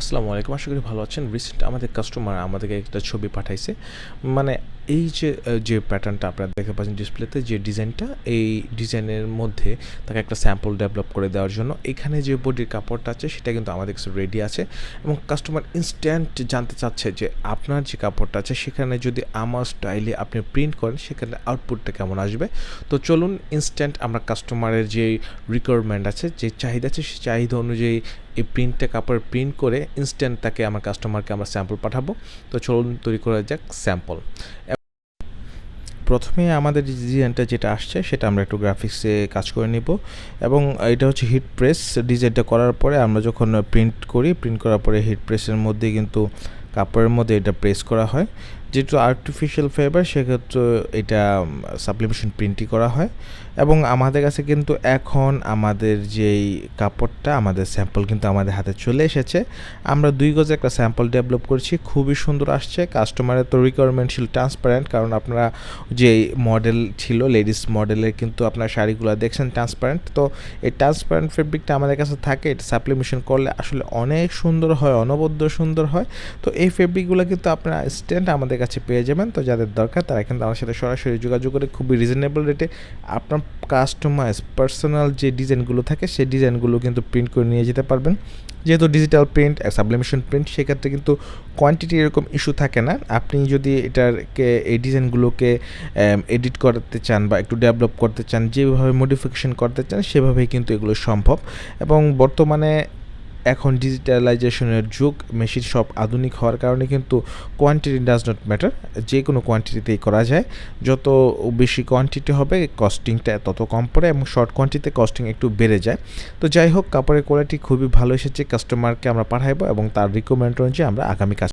আসসালামু আলাইকুম। আশা করি ভালো আছেন। রিসেন্ট আমাদের কাস্টমার আমাদেরকে একটা ছবি পাঠাইছে। মানে এই যে যে প্যাটার্নটা আপনারা দেখতে পাচ্ছেন ডিসপ্লেতে যে ডিজাইনটা এই ডিজাইনের মধ্যে তাকে একটা স্যাম্পল ডেভেলপ করে দেওয়ার জন্য, এখানে যে বডির কাপড়টা আছে, সেটা কিন্তু আমাদের কাছে রেডি আছে এবং কাস্টমার ইনস্ট্যান্ট জানতে চাচ্ছে যে আপনার যে কাপড়টা আছে, সেখানে যদি আমার স্টাইলে আপনি প্রিন্ট করেন, সেখানে আউটপুটটা কেমন আসবে? তো চলুন ইনস্ট্যান্ট আমরা কাস্টমারের যে রিকোয়ারমেন্ট আছে, যে চাহিদা আছে, সেই চাহিদা অনুযায়ী এই প্রিন্টটা কাপড় প্রিন্ট করে ইনস্ট্যান্ট তাকে আমার কাস্টমারকে আমরা স্যাম্পল পাঠাবো। তো চলুন, তৈরি করা যাক স্যাম্পল প্রথমে আমাদের ডিজাইনটা যেটা আসছে, সেটা আমরা একটু গ্রাফিক্সে কাজ করে নিব। এবং এটা হচ্ছে হিট প্রেস ডিজাইনটা করার পরে আমরা যখন প্রিন্ট করি প্রিন্ট করার পরে হিট প্রেসের মধ্যে কিন্তু কাপড়ের মধ্যে এটা প্রেস করা হয়। যেহেতু আর্টিফিশিয়াল ফাইবার সেক্ষেত্রে এটা সাপ্লিমেশন প্রিন্টই করা হয়। এবং আমাদের কাছে কিন্তু এখন আমাদের যেই কাপড়টা, আমাদের স্যাম্পল কিন্তু আমাদের হাতে চলে এসেছে। আমরা দুই গজে একটা স্যাম্পল ডেভেলপ করেছি, খুবই সুন্দর আসছে। কাস্টমারের তো রিকোয়ারমেন্ট ছিল ট্রান্সপারেন্ট কারণ আপনারা যে মডেল ছিল লেডিস মডেলের কিন্তু আপনার শাড়িগুলো দেখছেন ট্রান্সপারেন্ট তো এই ট্রান্সপারেন্ট ফেব্রিকটা আমাদের কাছে থাকে, এটা সাপ্লিমেশন করলে আসলে অনেক সুন্দর হয়, অনবদ্য সুন্দর হয়। তো এই ফেব্রিকগুলো কিন্তু আপনারা স্ট্যান্ড আমাদের কাছে পেয়ে যাবেন। তো যাদের দরকার তারা কিন্তু আমার সাথে সরাসরি যোগাযোগ করে খুবই রিজনেবল রেটে আপনার কাস্টমাইজ পার্সোনাল যে ডিজাইনগুলো থাকে সেই ডিজাইনগুলো কিন্তু প্রিন্ট করে নিয়ে যেতে পারবেন। যেহেতু ডিজিটাল প্রিন্ট সাবলিমেশন প্রিন্ট সেক্ষেত্রে কিন্তু কোয়ান্টিটি এরকম ইস্যু থাকে না। আপনি যদি এটারকে, এই ডিজাইনগুলোকে এডিট করতে চান বা একটু ডেভেলপ করতে চান, যেভাবে মডিফিকেশন করতে চান, সেভাবেই কিন্তু এগুলো সম্ভব। এবং বর্তমানে এখন ডিজিটালাইজেশনের যুগ মেশিন সব আধুনিক হওয়ার কারণে কিন্তু কোয়ান্টিটি ডাজ নট ম্যাটার যে কোনো কোয়ান্টিটিতেই করা যায়। যত বেশি কোয়ান্টিটি হবে কস্টিংটা তত কম পড়ে এবং শর্ট কোয়ান্টিটিতে কস্টিং একটু বেড়ে যায়। তো যাই হোক, কাপড়ের কোয়ালিটি খুবই ভালো এসেছে কাস্টমারকে আমরা পাঠাইবো এবং তার রিকোয়ারমেন্ট অনুযায়ী আমরা আগামী কাজ